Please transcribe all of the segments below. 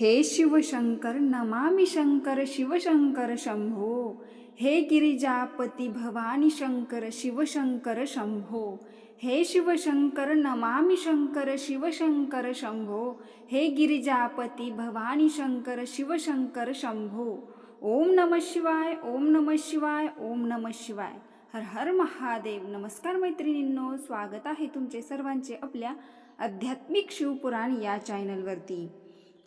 हे शिवशंकर नमामि शंकर शिवशंकर शंभो. हे गिरिजापती भवानी शंकर शिवशंकर शंभो. हे शिवशंकर नमामि शंकर शिवशंकर शंभो. हे गिरिजापती भवानी शंकर शिवशंकर शंभो. ओम नम शिवाय ओम नम शिवाय ओम नम शिवाय. हर हर महादेव. नमस्कार मैत्रिणींनो. स्वागत आहे तुमचे सर्वांचे आपल्या आध्यात्मिक शिवपुराण या चॅनलवरती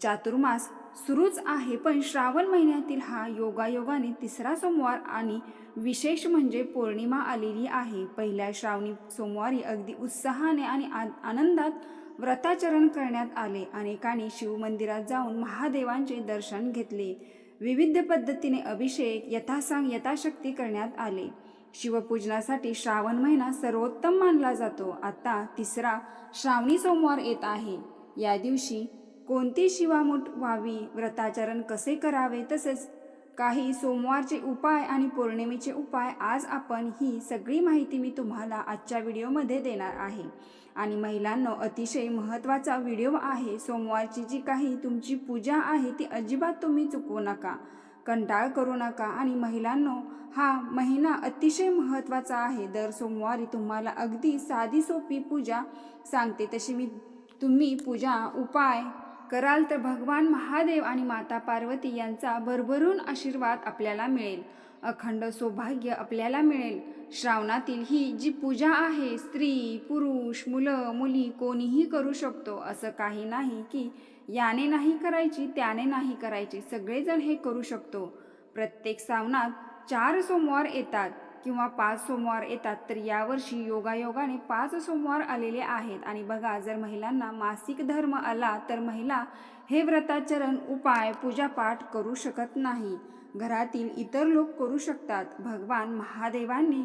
चातुर्मास सुरूच आहे पण श्रावण महिन्यातील हा योगायोगाने तिसरा सोमवार आणि विशेष म्हणजे पौर्णिमा आलेली आहे. पहिल्या श्रावणी सोमवारी अगदी उत्साहाने आणि आ आनंदात व्रताचरण करण्यात आले. अनेकांनी शिवमंदिरात जाऊन महादेवांचे दर्शन घेतले. विविध पद्धतीने अभिषेक यथासांग यथाशक्ती करण्यात आले. शिवपूजनासाठी श्रावण महिना सर्वोत्तम मानला जातो. आता तिसरा श्रावणी सोमवार येत आहे. या दिवशी कोणती शिवामूठ व्हावी? व्रताचरण कसे करावे? तसेच काही सोमवारचे उपाय आणि पौर्णिमेचे उपाय आज आपण ही सगळी माहिती मी तुम्हाला आजच्या व्हिडिओमध्ये देणार आहे. आणि महिलांनो अतिशय महत्त्वाचा व्हिडिओ आहे. सोमवारची जी काही तुमची पूजा आहे ती अजिबात तुम्ही चुकवू नका कंटाळ करू नका. आणि महिलांनो हा महिना अतिशय महत्त्वाचा आहे. दर सोमवारी तुम्हाला अगदी साधी सोपी पूजा सांगते. तशी मी तुम्ही पूजा उपाय कराल तर भगवान महादेव आणि माता पार्वती यांचा भरभरून आशीर्वाद आपल्याला मिळेल. अखंड सौभाग्य आपल्याला मिळेल. श्रावणातील ही जी पूजा आहे स्त्री पुरुष मुलं मुली कोणीही करू शकतो. असं काही नाही की याने नाही करायची त्याने नाही करायची. सगळेजण हे करू शकतो. प्रत्येक श्रावणात चार सोमवार येतात. किंवा पाच सोमवार येतात तर यावर्षी योगायोगाने पाच सोमवार आलेले आहेत. आणि बघा जर महिलांना मासिक धर्म आला तर महिला हे व्रताचरण उपाय पूजापाठ करू शकत नाही. घरातील इतर लोक करू शकतात. भगवान महादेवांनी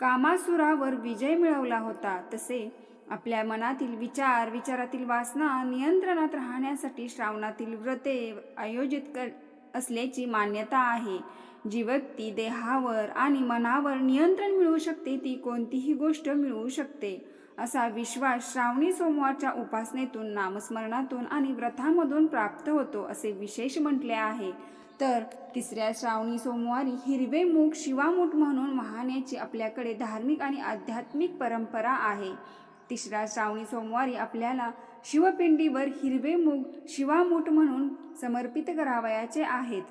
कामासुरावर विजय मिळवला होता. तसे आपल्या मनातील विचार विचारातील वासना नियंत्रणात राहण्यासाठी श्रावणातील व्रते आयोजित कर असल्याची मान्यता आहे. जी व्यक्ती देहावर आणि मनावर नियंत्रण मिळवू शकते ती कोणतीही गोष्ट मिळवू शकते. असा विश्वास श्रावणी सोमवारच्या उपासनेतून नामस्मरणातून आणि व्रतामधून प्राप्त होतो असे विशेष म्हटले आहे. तर तिसऱ्या श्रावणी सोमवारी हिरवे मूग शिवामूठ म्हणून वाहण्याची आपल्याकडे धार्मिक आणि आध्यात्मिक परंपरा आहे. तिसऱ्या श्रावणी सोमवारी आपल्याला शिवपिंडीवर हिरवे मूग शिवामूठ म्हणून समर्पित करावयाचे आहेत.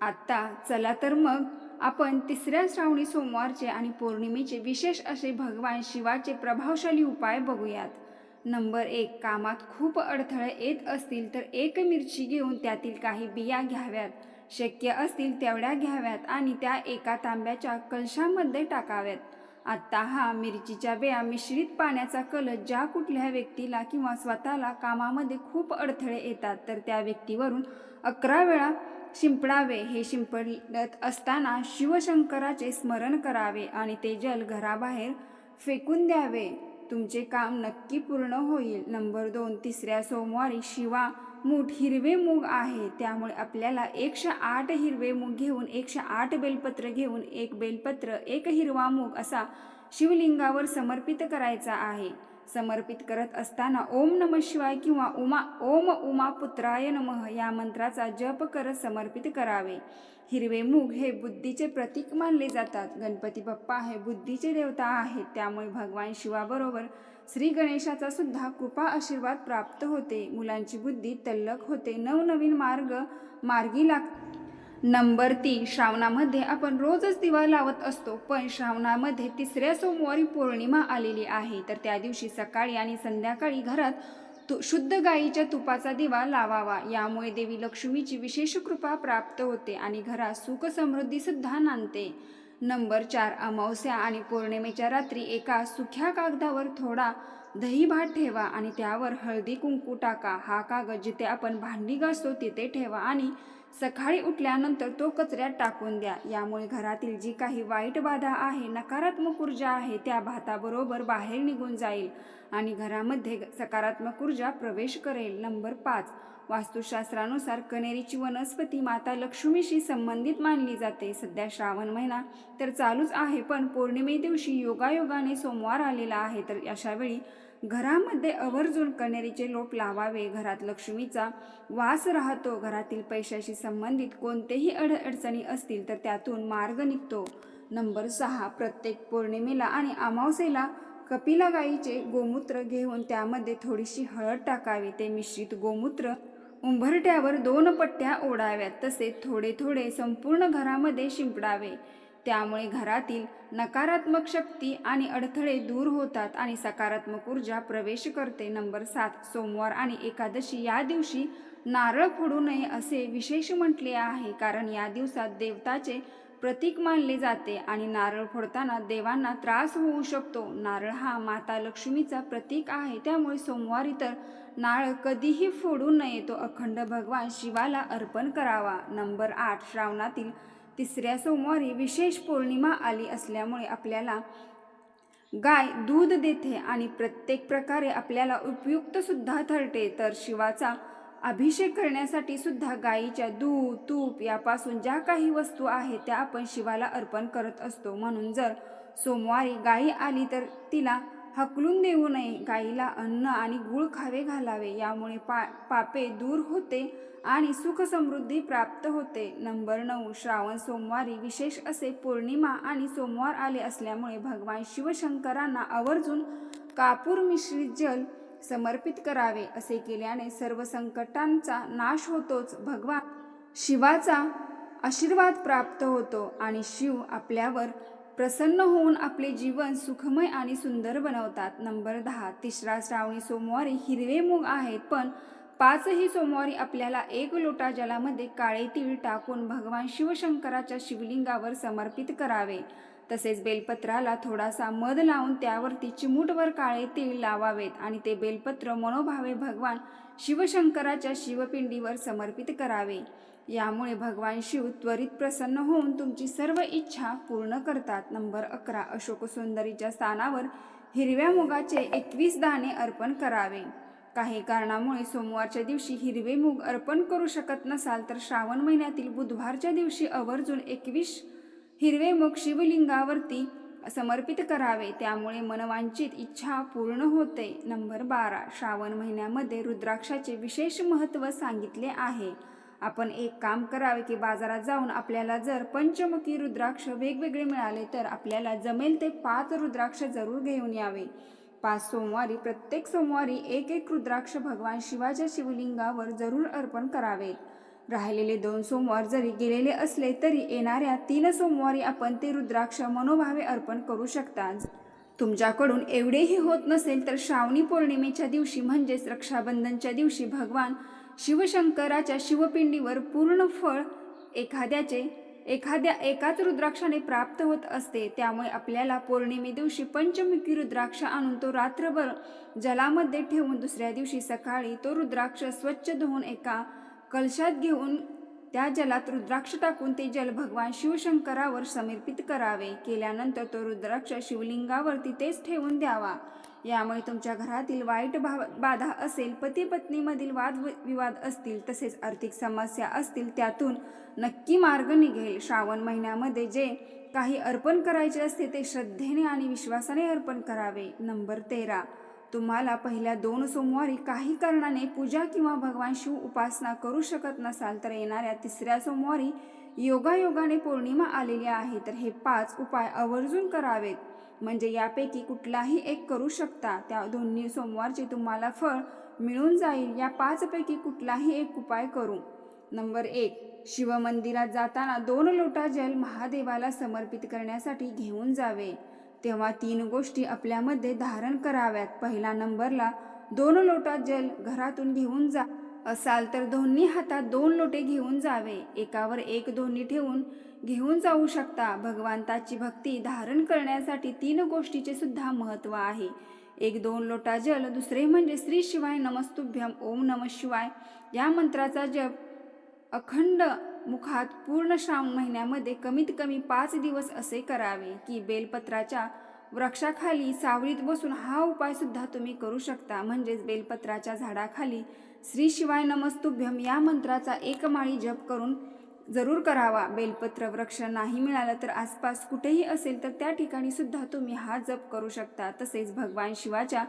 आत्ता चला तर मग आपण तिसऱ्या श्रावणी सोमवारचे आणि पौर्णिमेचे विशेष असे भगवान शिवाचे प्रभावशाली उपाय बघूयात. नंबर एक कामात खूप अडथळे येत असतील तर एक मिरची घेऊन त्यातील काही बिया घ्याव्यात. शक्य असतील तेवढ्या घ्याव्यात आणि त्या एका तांब्याच्या कलशामध्ये टाकाव्यात. आत्ता हा मिरचीच्या बिया मिश्रित पाण्याचा कलश ज्या कुठल्या व्यक्तीला किंवा स्वतःला कामामध्ये खूप अडथळे येतात तर त्या व्यक्तीवरून अकरा वेळा शिंपडावे हे शिंपडत असताना शिवशंकराचे स्मरण करावे आणि ते जल घराबाहेर फेकून द्यावे. तुमचे काम नक्की पूर्ण होईल. नंबर दोन तिसऱ्या सोमवारी शिवा मूठ हिरवे मूग आहे. त्यामुळे आपल्याला एकशे आठ हिरवे मूग घेऊन एकशे आठ बेलपत्र घेऊन एक बेलपत्र एक हिरवा मूग असा शिवलिंगावर समर्पित करायचा आहे. समर्पित करत असताना ओम नम शिवाय किंवा उमा ओम उमा पुत्राय नमः या मंत्राचा जप करत समर्पित करावे. हिरवे मूग हे बुद्धीचे प्रतीक मानले जातात. गणपती बाप्पा हे बुद्धीचे देवता आहेत. त्यामुळे भगवान शिवाबरोबर श्री गणेशाचा सुद्धा कृपा आशीर्वाद प्राप्त होते. मुलांची बुद्धी तल्लक होते. नवनवीन मार्ग मार्गी लाग नंबर तीन श्रावणामध्ये आपण रोजच दिवा लावत असतो पण श्रावणामध्ये तिसऱ्या सोमवारी पौर्णिमा आलेली आहे. तर त्या दिवशी सकाळी आणि संध्याकाळी घरात तु शुद्ध गाईच्या तुपाचा दिवा लावावा. यामुळे देवी लक्ष्मीची विशेष कृपा प्राप्त होते आणि घरात सुख समृद्धीसुद्धा नांदते. नंबर चार अमावस्या आणि पौर्णिमेच्या रात्री एका सुख्या कागदावर थोडा दही भात ठेवा आणि त्यावर हळदी कुंकू टाका. हा कागद जिथे आपण भांडी घासतो तिथे ठेवा आणि सकाळी उठल्यानंतर तो कचऱ्यात टाकून द्या. यामुळे घरातील जी काही वाईट बाधा आहे नकारात्मक ऊर्जा आहे त्या भाताबरोबर बाहेर निघून जाईल आणि घरामध्ये सकारात्मक ऊर्जा प्रवेश करेल. नंबर पाच. वास्तुशास्त्रानुसार कनेरीची वनस्पती माता लक्ष्मीशी संबंधित मानली जाते. सध्या श्रावण महिना तर चालूच आहे पण पौर्णिमे दिवशी योगायोगाने सोमवार आलेला आहे. तर अशावेळी घरामध्ये आवर्जून कण्हेरीचे लोप लावावे घरात लक्ष्मीचा वास राहतो घरातील पैशाशी संबंधित कोणतेही अडअडचणी असतील तर त्यातून मार्ग निघतो. नंबर सहा प्रत्येक पौर्णिमेला आणि अमावस्येला कपिला गाईचे गोमूत्र घेऊन त्यामध्ये थोडीशी हळद टाकावी. ते मिश्रित गोमूत्र उंबरट्यावर दोन पट्ट्या ओढाव्यात तसे थोडे थोडे संपूर्ण घरामध्ये शिंपडावे. त्यामुळे घरातील नकारात्मक शक्ती आणि अडथळे दूर होतात आणि सकारात्मक ऊर्जा प्रवेश करते. नंबर सात सोमवार आणि एकादशी या दिवशी नारळ फोडू नये असे विशेष म्हटले आहे. कारण या दिवसात देवताचे प्रतीक मानले जाते आणि नारळ फोडताना देवांना त्रास होऊ शकतो. नारळ हा माता लक्ष्मीचा प्रतीक आहे. त्यामुळे सोमवारी तर नारळ कधीही फोडू नये. तो अखंड भगवान शिवाला अर्पण करावा. नंबर आठ श्रावणातील तिसऱ्या सोमवारी विशेष पौर्णिमा आली असल्यामुळे आपल्याला गाय दूध देते आणि प्रत्येक प्रकारे आपल्याला उपयुक्त सुद्धा ठरते. तर शिवाचा अभिषेक करण्यासाठी सुद्धा गायीच्या दूध तूप यापासून ज्या काही वस्तू आहेत त्या आपण शिवाला अर्पण करत असतो. म्हणून जर सोमवारी गायी आली तर तिला हकलून देऊ नये. गाईला अन्न आणि गुळ खावे घालावे. यामुळे पा पापे दूर होते आणि सुख समृद्धी प्राप्त होते. नंबर नऊ. श्रावण सोमवारी विशेष असे पौर्णिमा आणि सोमवार आले असल्यामुळे भगवान शिवशंकरांना आवर्जून कापूर मिश्रित जल समर्पित करावे. असे केल्याने सर्व संकटांचा नाश होतोच. भगवान शिवाचा आशीर्वाद प्राप्त होतो आणि शिव आपल्यावर प्रसन्न होऊन आपले जीवन सुखमय आणि सुंदर बनवतात. नंबर दहा तिसरा श्रावणी सोमवारी हिरवे मूग आहेत पण पाचही सोमवारी आपल्याला एक लोटा जलामध्ये काळे तीळ टाकून भगवान शिवशंकराच्या शिवलिंगावर समर्पित करावे. तसेच बेलपत्राला थोडासा मध लावून त्यावरती चिमूटवर काळे तीळ लावावेत आणि ते बेलपत्र मनोभावे भगवान शिवशंकराच्या शिवपिंडीवर समर्पित करावे. यामुळे भगवान शिव त्वरित प्रसन्न होऊन तुमची सर्व इच्छा पूर्ण करतात. नंबर अकरा. अशोक सुंदरीच्या स्थानावर हिरव्या मुगाचे एकवीस दाणे अर्पण करावे. काही कारणामुळे सोमवारच्या दिवशी हिरवे मूग अर्पण करू शकत नसाल तर श्रावण महिन्यातील बुधवारच्या दिवशी आवर्जून एकवीस हिरवे मूग शिवलिंगावरती समर्पित करावे. त्यामुळे मनवांचित इच्छा पूर्ण होते. नंबर बारा. श्रावण महिन्यामध्ये रुद्राक्षाचे विशेष महत्त्व सांगितले आहे. आपण एक काम करावे की बाजारात जाऊन आपल्याला जर पंचमुखी रुद्राक्ष वेगवेगळे मिळाले तर आपल्याला जमेल ते पाच रुद्राक्ष जरूर घेऊन यावे. पाच सोमवारी प्रत्येक सोमवारी एक एक रुद्राक्ष भगवान शिवाच्या शिवलिंगावर जरूर अर्पण करावेत राहिलेले दोन सोमवार जरी गेलेले असले तरी येणाऱ्या तीन सोमवारी आपण ते रुद्राक्ष मनोभावे अर्पण करू शकता. तुमच्याकडून एवढेही होत नसेल तर श्रावणी पौर्णिमेच्या दिवशी म्हणजेच रक्षाबंधनच्या दिवशी भगवान शिवशंकराच्या शिवपिंडीवर पूर्ण फळ एखाद्याचे एखाद्या एकाच रुद्राक्षाने प्राप्त होत असते. त्यामुळे आपल्याला पौर्णिमे दिवशी पंचमुखी रुद्राक्ष आणून तो रात्रभर जलामध्ये ठेवून दुसऱ्या दिवशी सकाळी तो रुद्राक्ष स्वच्छ धुवून एका कलशात घेऊन त्या जलात रुद्राक्ष टाकून ते जल भगवान शिवशंकरावर समर्पित करावे. केल्यानंतर तो रुद्राक्ष शिवलिंगावर तिथेच ठेवून द्यावा. यामुळे तुमच्या घरातील वाईट भाव बाधा असेल पती पत्नीमधील वाद विवाद असतील तसेच आर्थिक समस्या असतील त्यातून नक्की मार्ग निघेल. श्रावण महिन्यामध्ये जे काही अर्पण करायचे असते ते श्रद्धेने आणि विश्वासाने अर्पण करावे. नंबर तेरा. तुम्हाला पहिल्या दोन सोमवारी काही कारणाने पूजा किंवा भगवान शिव उपासना करू शकत नसाल तर येणाऱ्या तिसऱ्या सोमवारी योगायोगाने पौर्णिमा आलेली आहे तर हे पाच उपाय आवर्जून करावेत. म्हणजे यापैकी कुठलाही एक करू शकता. त्या दोन्ही सोमवारचे तुम्हाला फळ मिळून जाईल. या पाचपैकी कुठलाही एक उपाय करू. नंबर एक शिवमंदिरात जाताना दोन लोटा जल महादेवाला समर्पित करण्यासाठी घेऊन जावे. तेव्हा तीन गोष्टी आपल्यामध्ये धारण कराव्यात. पहिला नंबरला दोन लोटा जल घरातून घेऊन जा. असाल तर दोन्ही हातात दोन लोटे घेऊन जावे. एकावर एक दोन्ही ठेवून घेऊन जाऊ शकता. भगवंताची भक्ती धारण करण्यासाठी तीन गोष्टीचे सुद्धा महत्त्व आहे. एक दोन लोटा जल दुसरे म्हणजे श्री शिवाय नमस्तुभ्यम ओम नम शिवाय. या मंत्राचा जप अखंड मुखात पूर्ण श्रावण महिन्यामध्ये कमीत कमी पाच दिवस असे करावे की बेलपत्राच्या वृक्षाखाली सावळीत बसून हा उपाय सुद्धा तुम्ही करू शकता. म्हणजेच बेलपत्राच्या झाडाखाली श्री शिवाय नमस्तुभ्यम या मंत्राचा एक माळी जप करून जरूर करावा. बेलपत्र वृक्ष नाही मिळालं तर आसपास कुठेही असेल तर त्या ठिकाणी सुद्धा तुम्ही हा जप करू शकता. तसेच भगवान शिवाच्या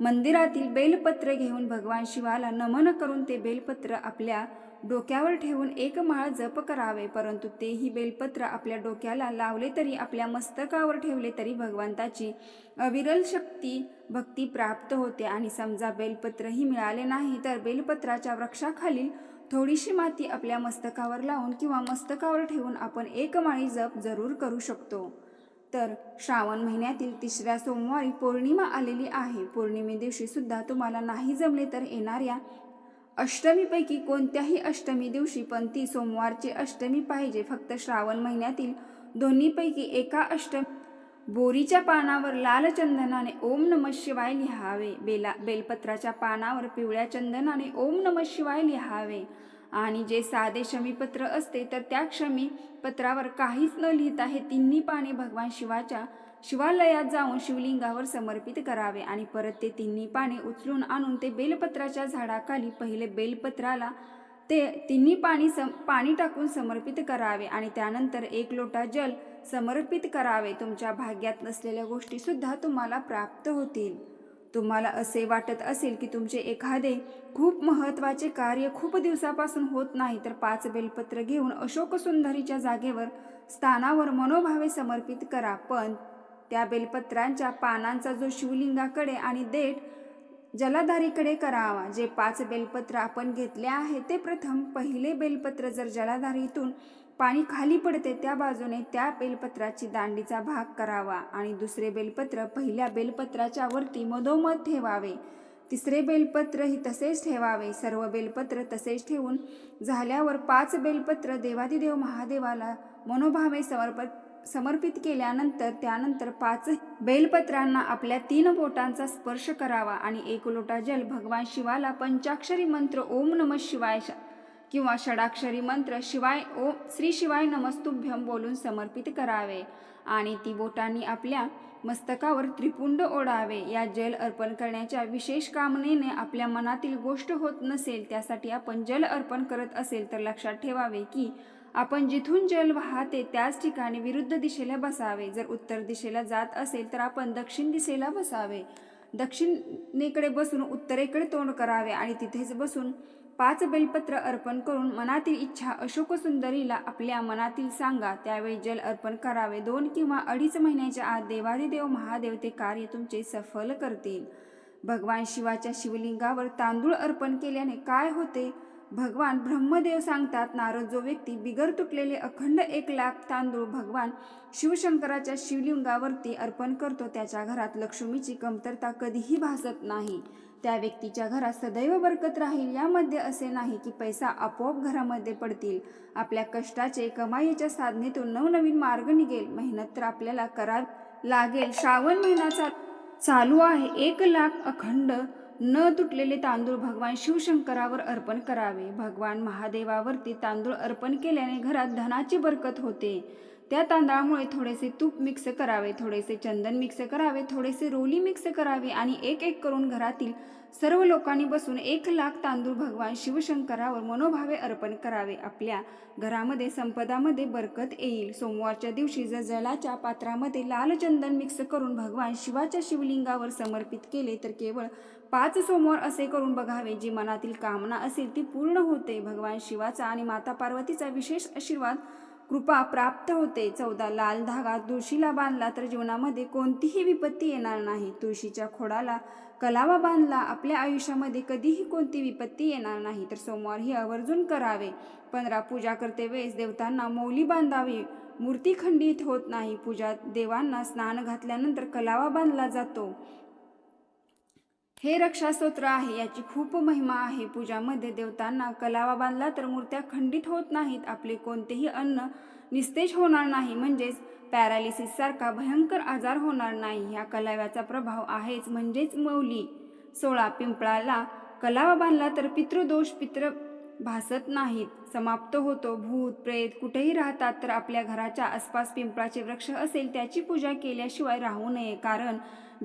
मंदिरातील बेलपत्र घेऊन भगवान शिवाला नमन करून ते बेलपत्र आपल्या डोक्यावर ठेवून एक माळ जप करावे परंतु तेही बेलपत्र आपल्या डोक्याला लावले तरी आपल्या मस्तकावर ठेवले तरी भगवंताची अविरल शक्ती भक्ती प्राप्त होते. आणि समजा बेलपत्रही मिळाले नाही तर बेलपत्राच्या वृक्षाखालील थोडीशी माती आपल्या मस्तकावर लावून किंवा मस्तकावर ठेवून आपण एक माळी जप जरूर करू शकतो. तर श्रावण महिन्यातील तिसऱ्या सोमवारी पौर्णिमा आलेली आहे. पौर्णिमे दिवशी सुद्धा तुम्हाला नाही जमले तर येणाऱ्या अष्टमीपैकी कोणत्याही अष्टमी दिवशी पण ती सोमवारची अष्टमी पाहिजे. फक्त श्रावण महिन्यातील दोन्हीपैकी एका अष्टमी बोरीच्या पानावर लाल चंदनाने ओम नम शिवाय लिहावे. बेला बेलपत्राच्या पानावर पिवळ्या चंदनाने ओम नम शिवाय लिहावे. आणि जे साधे शमीपत्र असते तर त्या क्षमी पत्रावर काहीच न लिहिता हे तिन्ही पाने भगवान शिवाच्या शिवालयात जाऊन शिवलिंगावर समर्पित करावे आणि परत ते तिन्ही पाने उचलून आणून ते बेलपत्राच्या झाडाखाली पहिले बेलपत्राला ते तिन्ही पाणी सम पाणी टाकून समर्पित करावे आणि त्यानंतर एक लोटा जल समर्पित करावे. तुमच्या भाग्यात नसलेल्या गोष्टीसुद्धा तुम्हाला प्राप्त होतील. तुम्हाला असे वाटत असेल की तुमचे एखादे खूप महत्त्वाचे कार्य खूप दिवसापासून होत नाही तर पाच बेलपत्र घेऊन अशोक सुंदरीच्या जागेवर स्थानावर मनोभावे समर्पित करा. पण त्या बेलपत्रांच्या पानांचा जो शिवलिंगाकडे आणि देठ जलाधारीकडे करावा. जे पाच बेलपत्र आपण घेतले आहे ते प्रथम पहिले बेलपत्र जर जलाधारीतून पाणी खाली पडते त्या बाजूने त्या बेलपत्राची दांडीचा भाग करावा आणि दुसरे बेलपत्र पहिल्या बेलपत्राच्या वरती मधोमध ठेवावे. तिसरे बेलपत्रही तसेच ठेवावे. सर्व बेलपत्र तसेच ठेवून झाल्यावर पाच बेलपत्र देवादिदेव महादेवाला मनोभावे समर्पित समर्पित केल्यानंतर त्यानंतर पाच बेलपत्रांना आपल्या तीन बोटांचा स्पर्श करावा आणि एक लोटा जल भगवान शिवाला पंचाक्षरी मंत्र ओम नम शिवाय श- किंवा षडाक्षरी मंत्र शिवाय ओम श्री शिवाय नमस्तुभ्यम बोलून समर्पित करावे. आणि ती बोटांनी आपल्या मस्तकावर त्रिपुंड ओढावे. या जल अर्पण करण्याच्या विशेष कामनेने आपल्या मनातील गोष्ट होत नसेल त्यासाठी आपण जल अर्पण करत असेल तर लक्षात ठेवावे की आपण जिथून जल वाहते त्याच ठिकाणी विरुद्ध दिशेला बसावे. जर उत्तर दिशेला जात असेल तर आपण दक्षिण दिशेला बसावे. दक्षिणेकडे बसून उत्तरेकडे तोंड करावे आणि तिथेच बसून पाच बेलपत्र अर्पण करून मनातील इच्छा अशोक सुंदरीला आपल्या मनातील सांगा. त्यावेळी जल अर्पण करावे. दोन किंवा अडीच महिन्याच्या आत देवादिदेव महादेव ते कार्य तुमचे सफल करतील. भगवान शिवाच्या शिवलिंगावर तांदूळ अर्पण केल्याने काय होते? भगवान ब्रह्मदेव सांगतात नारद जो व्यक्ती बिगर तुटलेले अखंड एक लाख तांदूळ भगवान शिवशंकराच्या शिवलिंगावरती अर्पण करतो त्याच्या घरात लक्ष्मीची कमतरता कधीही भासत नाही. त्या व्यक्तीच्या घरात सदैव बरकत राहील यामध्ये असे नाही की पैसा आपोआप घरामध्ये पडतील. आपल्या कष्टाचे कमाईच्या साधनेतून नवनवीन मार्ग निघेल. मेहनत तर आपल्याला करावी लागेल. श्रावण महिन्याचा चालू आहे. एक लाख अखंड न तुटलेले तांदूळ भगवान शिवशंकरावर अर्पण करावे. भगवान महादेवावरती तांदूळ अर्पण केल्याने घरात धनाची बरकत होते. त्या तांदळामुळे थोडेसे तूप मिक्स करावे थोडेसे चंदन मिक्स करावे थोडेसे रोली मिक्स करावे आणि एक एक करून घरातील सर्व लोकांनी बसून एक लाख तांदूळ भगवान शिवशंकरावर मनोभावे अर्पण करावे. आपल्या घरामध्ये संपदामध्ये बरकत येईल. सोमवारच्या दिवशी जर जलाच्या पात्रामध्ये लाल चंदन मिक्स करून भगवान शिवाच्या शिवलिंगावर समर्पित केले तर केवळ पाच सोमवार असे करून बघावे जी मनातील कामना असेल ती पूर्ण होते. भगवान शिवाचा आणि माता पार्वतीचा विशेष आशीर्वाद कृपा प्राप्त होते. चौदा लाल धागा तुळशीला बांधला तर जीवनामध्ये कोणतीही विपत्ती येणार नाही. तुळशीच्या खोडाला कलावा बांधला आपल्या आयुष्यामध्ये कधीही कोणती विपत्ती येणार नाही. तर सोमवार ही आवर्जून करावे. पंधरा पूजा करते वेळेस देवतांना मौली बांधावी. मूर्ती खंडित होत नाही. पूजा देवांना स्नान घातल्यानंतर कलावा बांधला जातो. हे रक्षास्तोत्र आहे याची खूप महिमा आहे. पूजामध्ये देवतांना कलावा बांधला तर मूर्त्या खंडित होत नाहीत. आपले कोणतेही अन्न निस्तेज होणार नाही. म्हणजेच पॅरालिसिस सारखा भयंकर आजार होणार नाही. ह्या कलाव्याचा प्रभाव आहेच म्हणजेच मौली. सोळा पिंपळाला कलावा बांधला तर पितृदोष पितृ भासत नाहीत. समाप्त होतो. भूत प्रेत कुठेही राहतात तर आपल्या घराच्या आसपास पिंपळाचे वृक्ष असेल त्याची पूजा केल्याशिवाय राहू नये. कारण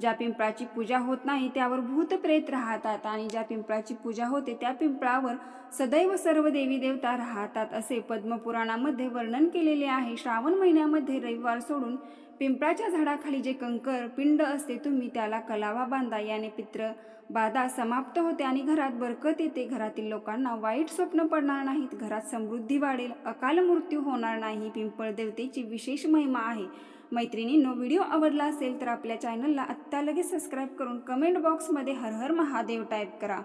ज्या पिंपळाची पूजा होत नाही त्यावर भूतप्रेत राहतात आणि ज्या पिंपळाची पूजा होते त्या पिंपळावर सदैव सर्व देवी देवता राहतात असे पद्मपुराणामध्ये वर्णन केलेले आहे. श्रावण महिन्यामध्ये रविवार सोडून पिंपळाच्या झाडाखाली जे कंकर पिंड असते तुम्ही त्याला कलावा बांधा. याने पित्र बाधा समाप्त होते आणि घरात बरकत येते. घरातील लोकांना वाईट स्वप्न पडणार नाहीत. घरात समृद्धी वाढेल. अकाल मृत्यू होणार नाही. पिंपळ देवतेची विशेष महिमा आहे. मैत्रिणींनो व्हिडिओ आवडला असेल तर आपल्या चॅनलला आत्ता लगेच सबस्क्राईब करून कमेंट बॉक्समध्ये हर हर महादेव टाईप करा.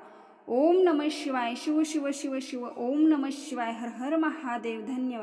ओम नम शिवाय. शिव शिव शिव शिव. ओम नम शिवाय. हर हर महादेव. धन्यवाद.